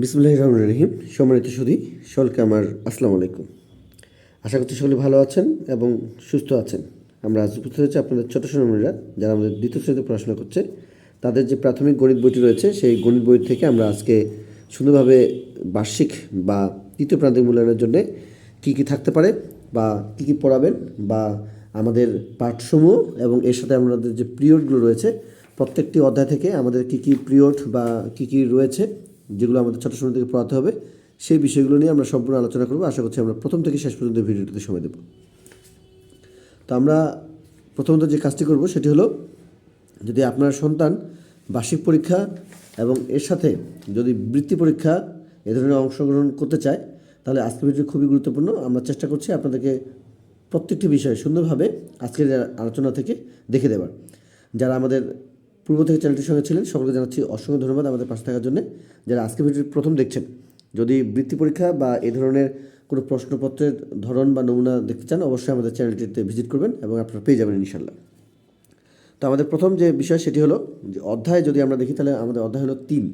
বিসমুল্লাহ রহমান রহিম। সম্মানিত সুদী সকলকে আমার আসসালামু আলাইকুম। আশা করছি সকলে ভালো আছেন এবং সুস্থ আছেন। আমরা আজ উপস্থিত হয়েছি আপনাদের ছোট সোনামণিরা যারা আমাদের দ্বিতীয় শ্রেণীতে পড়াশোনা করছে। তাদের যে প্রাথমিক গণিত বইটি রয়েছে, সেই গণিত বই থেকে আমরা আজকে সুন্দরভাবে বার্ষিক বা তৃতীয় প্রান্তিক মূল্যায়নের জন্য কী কী থাকতে পারে বা কী কী পড়াবেন বা আমাদের পাঠসমূহ এবং এর সাথে আমাদের যে পিরিয়ডগুলো রয়েছে, প্রত্যেকটি অধ্যায় থেকে আমাদের কী কী পিরিয়ড বা কী কী রয়েছে যেগুলো আমাদের ছোটো সময় থেকে পড়াতে হবে, সেই বিষয়গুলো নিয়ে আমরা সম্পূর্ণ আলোচনা করব। আশা করছি আমরা প্রথম থেকে শেষ পর্যন্ত ভিডিওটিতে সময় দেব। তো আমরা প্রথমত যে কাজটি করব, সেটি হলো যদি আপনার সন্তান বার্ষিক পরীক্ষা এবং এর সাথে যদি বৃত্তি পরীক্ষা এ ধরনের অংশগ্রহণ করতে চায়, তাহলে আজকের ভিডিও খুবই গুরুত্বপূর্ণ। আমরা চেষ্টা করছি আপনাদেরকে প্রত্যেকটি বিষয়ে সুন্দরভাবে আজকের আলোচনা থেকে দেখে দেওয়ার। যারা আমাদের পূর্ব থেকে চ্যানেলটির সঙ্গে ছিলেন, সকলকে জানাচ্ছি অসংখ্য ধন্যবাদ আমাদের পাশে থাকার জন্য। যারা আজকের ভিডিও প্রথম দেখছেন, যদি বৃত্তি পরীক্ষা বা এ ধরনের কোনো প্রশ্নপত্রের ধরন বা নমুনা দেখতে চান, অবশ্যই আমাদের চ্যানেলটিতে ভিজিট করবেন এবং আপনারা পেয়ে যাবেন ইনশাল্লাহ তো আমাদের প্রথম যে বিষয় সেটি হলো যে অধ্যায় যদি আমরা দেখি, তাহলে আমাদের অধ্যায় হলো তিন।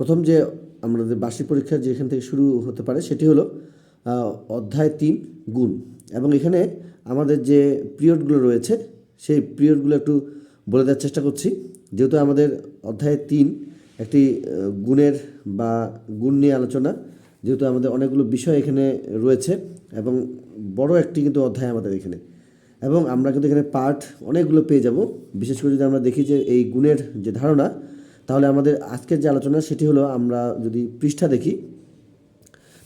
প্রথম যে আমাদের বার্ষিক পরীক্ষা যেখান থেকে শুরু হতে পারে, সেটি হলো অধ্যায় তিন, গুণ। এবং এখানে আমাদের যে পিরিয়ডগুলো রয়েছে, সেই পিরিয়ডগুলো একটু বলে দেওয়ার চেষ্টা করছি। যেহেতু আমাদের অধ্যায় তিন একটি গুণের বা গুণ নিয়ে আলোচনা, যেহেতু আমাদের অনেকগুলো বিষয় এখানে রয়েছে এবং বড় একটি কিন্তু অধ্যায় আমাদের এখানে। এবং আমরা কিন্তু এখানে পার্ট অনেকগুলো পেয়ে যাব। বিশেষ করে যদি আমরা দেখি যে এই গুণের যে ধারণা, তাহলে আমাদের আজকের যে আলোচনা, সেটি হলো আমরা যদি পৃষ্ঠা দেখি,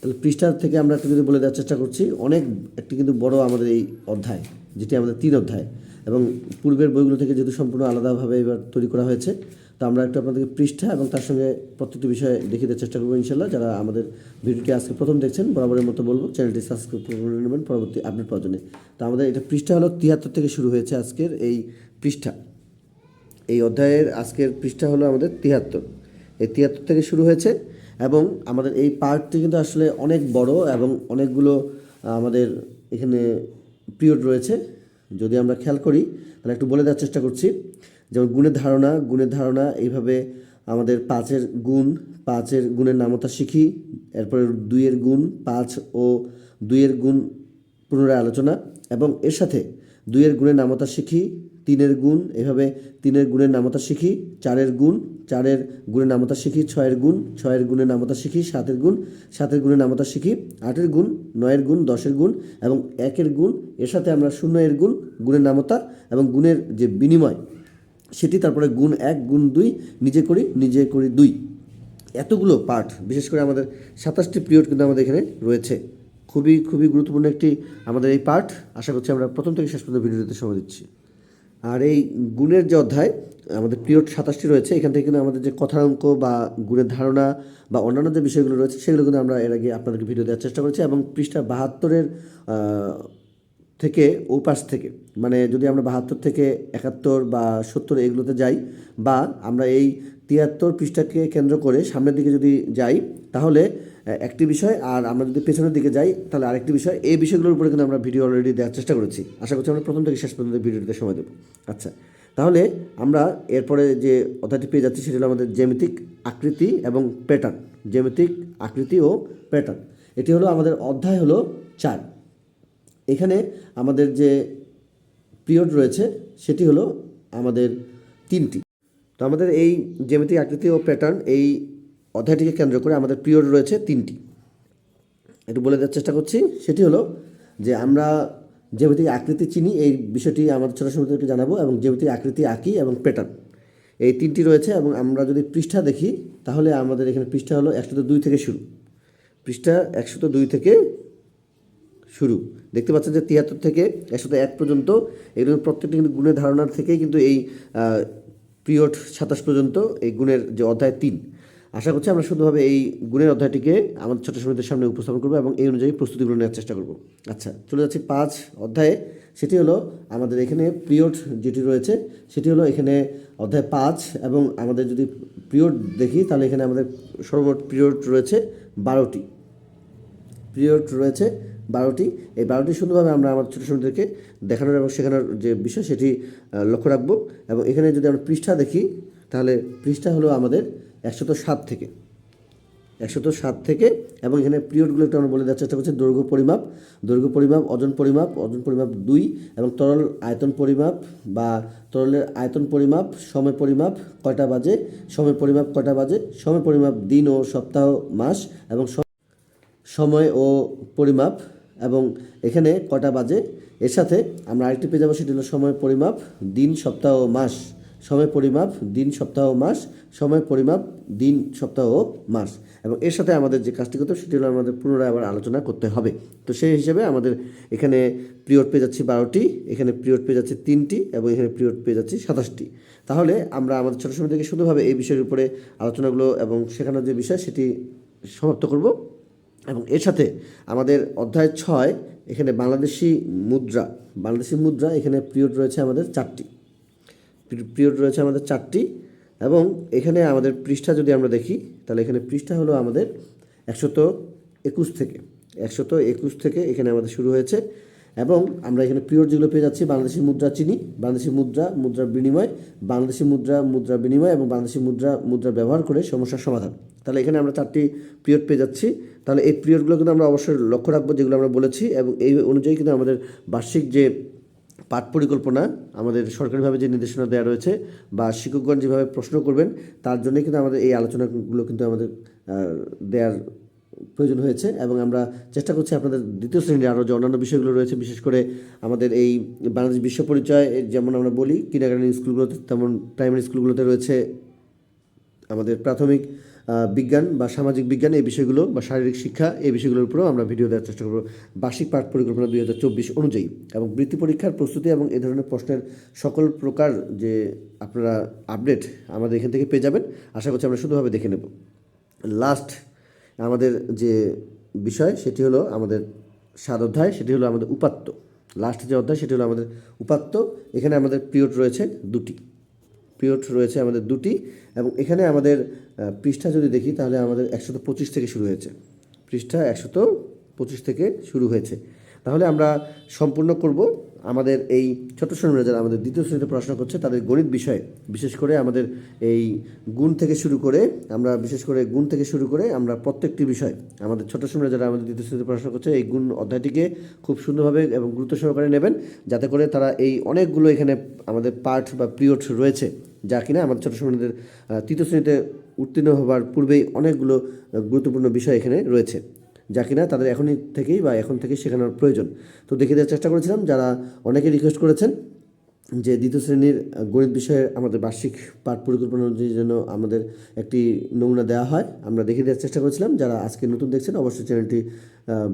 তাহলে পৃষ্ঠা থেকে আমরা একটু যদি বলে দেওয়ার চেষ্টা করছি, অনেক একটি কিন্তু বড় আমাদের এই অধ্যায়, যেটি আমাদের তিন অধ্যায়। এবং পূর্বের বইগুলো থেকে যেহেতু সম্পূর্ণ আলাদাভাবে এবার তৈরি করা হয়েছে, তো আমরা একটু আপনাদেরকে পৃষ্ঠা এবং তার সঙ্গে প্রত্যেকটি বিষয়ে দেখিয়ে দেওয়ার চেষ্টা করব ইনশাল্লাহ। যারা আমাদের ভিডিওটি আজকে প্রথম দেখছেন, বরাবরের মতো বলব, চ্যানেলটি সাবস্ক্রাইব করে নেবেন, পরবর্তী আপডেট পাওয়ার জন্য। তো আমাদের এটা পৃষ্ঠা হলো তিয়াত্তর থেকে শুরু হয়েছে আজকের এই পৃষ্ঠা। এই অধ্যায়ের আজকের পৃষ্ঠা হলো আমাদের তিয়াত্তর। এই তিয়াত্তর থেকে শুরু হয়েছে এবং আমাদের এই পার্টটি কিন্তু আসলে অনেক বড় এবং অনেকগুলো আমাদের এখানে পিরিয়ড রয়েছে। যদি আমরা খেয়াল করি, তাহলে একটু বলে দেওয়ার চেষ্টা করছি। যেমন গুণের ধারণা গুণের ধারণা এইভাবে আমাদের পাঁচের গুণ, পাঁচের গুণের নামতা শিখি, এরপরে দুইয়ের গুণ, পাঁচ ও দুইয়ের গুণ পুনরায় আলোচনা, এবং এর সাথে দুইয়ের গুণের নামতা শিখি তিনের গুণ, এভাবে তিনের গুণের নামতা শিখি, চারের গুণ, চারের গুণের নামতা শিখি, ছয়ের গুণ, ছয়ের গুণের নামতা শিখি, সাতের গুণ, সাতের গুণের নামতা শিখি, আটের গুণ, নয়ের গুণ, দশের গুণ এবং একের গুণ, এর সাথে আমরা শূন্য এর গুণ, গুণের নামতা এবং গুণের যে বিনিময়, সেটি তারপরে গুণ এক, গুণ দুই, নিজে করি নিজে করি দুই। এতগুলো পার্ট বিশেষ করে আমাদের সাতাশটি পিরিয়ড কিন্তু আমাদের এখানে রয়েছে। খুবই খুবই গুরুত্বপূর্ণ একটি আমাদের এই পার্ট আশা করছি আমরা প্রথম থেকে শেষ পর্যন্ত ভিডিওতে সময় দিচ্ছি। আর এই গুণের যে অধ্যায়, আমাদের পিরিয়ড সাতাশটি রয়েছে, এখান থেকে কিন্তু আমাদের যে কথার অঙ্ক বা গুণের ধারণা বা অন্যান্য যে বিষয়গুলো রয়েছে, সেগুলো কিন্তু আমরা এর আগে আপনাদেরকে ভিডিও দেওয়ার চেষ্টা করেছি এবং পৃষ্ঠা বাহাত্তরের থেকে ও পাশ থেকে মানে যদি আমরা বাহাত্তর থেকে একাত্তর বা সত্তর এগুলোতে যাই বা আমরা এই তিয়াত্তর পৃষ্ঠাকে কেন্দ্র করে সামনের দিকে যদি যাই, তাহলে একটি বিষয়, আর আমরা যদি পেছনের দিকে যাই, তাহলে আরেকটি বিষয়। এই বিষয়গুলোর উপরে কিন্তু আমরা ভিডিও অলরেডি দেওয়ার চেষ্টা করেছি। আশা করছি আমরা প্রথম থেকে শেষ পর্যন্ত ভিডিওটিতে সময় দেবো। আচ্ছা তাহলে আমরা এরপরে যে অধ্যায়টি পেয়ে যাচ্ছি, সেটি হলো আমাদের জ্যামিতিক আকৃতি এবং প্যাটার্ন জ্যামিতিক আকৃতি ও প্যাটার্ন এটি হলো আমাদের অধ্যায় হলো চার। এখানে আমাদের যে পিরিয়ড রয়েছে, সেটি হলো আমাদের তিনটি। তো আমাদের এই জ্যামিতিক আকৃতি ও প্যাটার্ন এই অধ্যায়টিকে কেন্দ্র করে আমাদের পিরিয়ড রয়েছে তিনটি। একটু বলে দেওয়ার চেষ্টা করছি। সেটি হলো যে আমরা জ্যামিতিক আকৃতি চিনি, এই বিষয়টি আমাদের ছোটো একটু জানাব এবং জ্যামিতিক আকৃতি আঁকি এবং প্যাটার্ন। এই তিনটি রয়েছে এবং আমরা যদি পৃষ্ঠা দেখি, তাহলে আমাদের এখানে পৃষ্ঠা হলো একশো দুই থেকে শুরু। পৃষ্ঠা একশো দুই থেকে শুরু। দেখতে পাচ্ছেন যে তিয়াত্তর থেকে একশো এক পর্যন্ত। এগুলো প্রত্যেকটি কিন্তু গুণের ধারণার থেকেই কিন্তু এই পিরিয়ড সাতাশ পর্যন্ত এই গুণের যে অধ্যায় তিন। আশা করছি আমরা শুধুভাবে এই গুণের অধ্যায়টিকে আমাদের ছোট সমিতির সামনে উপস্থাপন করব এবং এই অনুযায়ী প্রস্তুতিগুলো নেওয়ার চেষ্টা করব। আচ্ছা চলে যাচ্ছি পাঁচ অধ্যায়ে। সেটি হলো আমাদের এখানে পিরিয়ড যেটি রয়েছে, সেটি হলো এখানে অধ্যায় পাঁচ এবং আমাদের যদি পিরিয়ড দেখি, তাহলে এখানে আমাদের সর্বমোট পিরিয়ড রয়েছে বারোটি। পিরিয়ড রয়েছে বারোটি। এই বারোটি সুন্দরভাবে আমরা আমার ছোটো ছোটোদেরকে দেখানোর এবং শেখানোর যে বিষয় সেটি লক্ষ্য রাখব। এবং এখানে যদি আমরা পৃষ্ঠা দেখি, তাহলে পৃষ্ঠা হলো আমাদের একশত সাত থেকে। একশত সাত থেকে, এবং এখানে পিরিয়ডগুলো একটু আমরা বলে দেওয়ার চেষ্টা করছি। দৈর্ঘ্য পরিমাপ দৈর্ঘ্য পরিমাপ, ওজন পরিমাপ ওজন পরিমাপ দুই, এবং তরল আয়তন পরিমাপ বা তরলের আয়তন পরিমাপ, সময় পরিমাপ কয়টা বাজে, সময় পরিমাপ কয়টা বাজে, সময় পরিমাপ দিন ও সপ্তাহ, মাস, এবং সময় ও পরিমাপ এবং এখানে কটা বাজে? এর সাথে আমরা আরেকটি পেয়ে যাব, সেটি হলো সময় পরিমাপ, দিন, সপ্তাহ ও মাস। সময় পরিমাপ, দিন, সপ্তাহ ও মাস। সময় পরিমাপ, দিন, সপ্তাহ ও মাস। এবং এর সাথে আমাদের যে কাজটি করতে সেটি হলো আমাদের পুনরায় আবার আলোচনা করতে হবে। তো সেই হিসেবে আমাদের এখানে পিরিয়ড পেয়ে যাচ্ছি বারোটি, এখানে পিরিয়ড পেয়ে যাচ্ছে তিনটি, এবং এখানে পিরিয়ড পেয়ে যাচ্ছি সাতাশটি। তাহলে আমরা আমাদের ছোটো সময় থেকে শুধুভাবে এই বিষয়ের উপরে আলোচনাগুলো এবং শেখানোর যে বিষয়, সেটি সমাপ্ত করব। এবং এর সাথে আমাদের অধ্যায় ছয়, এখানে বাংলাদেশি মুদ্রা বাংলাদেশি মুদ্রা, এখানে পিরিয়ড রয়েছে আমাদের চারটি। পিরিয়ড রয়েছে আমাদের চারটি এবং এখানে আমাদের পৃষ্ঠা যদি আমরা দেখি, তাহলে এখানে পৃষ্ঠা হলো আমাদের একশত একুশ থেকে। একশত একুশ থেকে এখানে আমাদের শুরু হয়েছে। এবং আমরা এখানে পিরিয়ড যেগুলো পেয়ে যাচ্ছি, বাংলাদেশি মুদ্রা চিনি, বাংলাদেশি মুদ্রা, মুদ্রার বিনিময়, বাংলাদেশি মুদ্রা, মুদ্রার বিনিময় এবং বাংলাদেশি মুদ্রা মুদ্রা ব্যবহার করে সমস্যার সমাধান। তাহলে এখানে আমরা চারটি পিরিয়ড পেয়ে যাচ্ছি। তাহলে এই পিরিয়ডগুলো কিন্তু আমরা অবশ্যই লক্ষ্য রাখব যেগুলো আমরা বলেছি এবং এই অনুযায়ী কিন্তু আমাদের বার্ষিক যে পাঠ পরিকল্পনা আমাদের সরকারিভাবে যে নির্দেশনা দেওয়া রয়েছে বা শিক্ষকগণ যেভাবে প্রশ্ন করবেন, তার জন্য কিন্তু আমাদের এই আলোচনাগুলো কিন্তু আমাদের দেওয়ার প্রয়োজন হয়েছে এবং আমরা চেষ্টা করছি আপনাদের দ্বিতীয় শ্রেণির আরও যে অন্যান্য বিষয়গুলো রয়েছে, বিশেষ করে আমাদের এই বাংলাদেশ বিশ্ব পরিচয় যেমন আমরা বলি কিন্ডারগার্টেন স্কুলগুলোতে তেমন প্রাইমারি স্কুলগুলোতে রয়েছে আমাদের প্রাথমিক বিজ্ঞান বা সামাজিক বিজ্ঞান, এই বিষয়গুলো বা শারীরিক শিক্ষা, এই বিষয়গুলোর উপরেও আমরা ভিডিও দেওয়ার চেষ্টা করব বার্ষিক পাঠ পরিকল্পনা দুই হাজার চব্বিশ অনুযায়ী এবং বৃত্তি পরীক্ষার প্রস্তুতি এবং এ ধরনের প্রশ্নের সকল প্রকার যে আপনারা আপডেট আমাদের এখান থেকে পেয়ে যাবেন। আশা করছি আমরা শুধুভাবে দেখে নেব। লাস্ট আমাদের যে বিষয়, সেটি হলো আমাদের সাত অধ্যায়, সেটি হলো আমাদের উপাত্ত। লাস্ট যে অধ্যায়, সেটি হলো আমাদের উপাত্ত। এখানে আমাদের পিরিয়ড রয়েছে দুটি। পিরিয়ড রয়েছে আমাদের দুটি এবং এখানে আমাদের পৃষ্ঠা যদি দেখি, তাহলে আমাদের একশত পঁচিশ থেকে শুরু হয়েছে। পৃষ্ঠা একশত পঁচিশ থেকে শুরু হয়েছে। তাহলে আমরা সম্পূর্ণ করব। আমাদের এই ছোট শ্রেণীরা যারা আমাদের দ্বিতীয় শ্রেণীতে পড়াশোনা করছে, তাদের গণিত বিষয়ে, বিশেষ করে আমাদের এই গুণ থেকে শুরু করে, আমরা বিশেষ করে গুণ থেকে শুরু করে আমরা প্রত্যেকটি বিষয়, আমাদের ছোট শ্রেণীরা যারা আমাদের দ্বিতীয় শ্রেণীতে পড়াশোনা করছে, এই গুণ অধ্যায়টিকে খুব সুন্দরভাবে এবং গুরুত্ব সহকারে নেবেন, যাতে করে তারা এই অনেকগুলো এখানে আমাদের পার্ট বা পিরিয়ড রয়েছে, যা কিনা আমাদের ছোট শ্রেণীদের তৃতীয় শ্রেণীতে উত্তীর্ণ হবার পূর্বেই অনেকগুলো গুরুত্বপূর্ণ বিষয় এখানে রয়েছে। যা কিনা তাদের এখনই থেকেই বা এখন থেকেই শেখানোর প্রয়োজন। তো দেখে দেওয়ার চেষ্টা করেছিলাম, যারা অনেকে রিকোয়েস্ট করেছেন যে দ্বিতীয় শ্রেণির গণিত বিষয়ে আমাদের বার্ষিক পাঠ পরিকল্পনা যেন আমাদের একটি নমুনা দেওয়া হয়, আমরা দেখে দেওয়ার চেষ্টা করেছিলাম। যারা আজকে নতুন দেখছেন, অবশ্যই চ্যানেলটি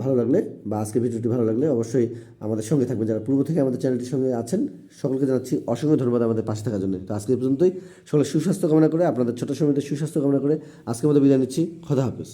ভালো লাগলে বা আজকে ভিডিওটি ভালো লাগলে অবশ্যই আমাদের সঙ্গে থাকবেন। যারা পূর্ব থেকে আমাদের চ্যানেলটির সঙ্গে আছেন, সকলকে জানাচ্ছি অসংখ্য ধন্যবাদ আমাদের পাশে থাকার জন্য। তো আজকে পর্যন্তই। সকলের সুস্বাস্থ্য কামনা করে, আপনাদের ছোটো সময়তে সুস্বাস্থ্য কামনা করে আজকের মতো বিদায় নিচ্ছি। খোদা হাফেজ।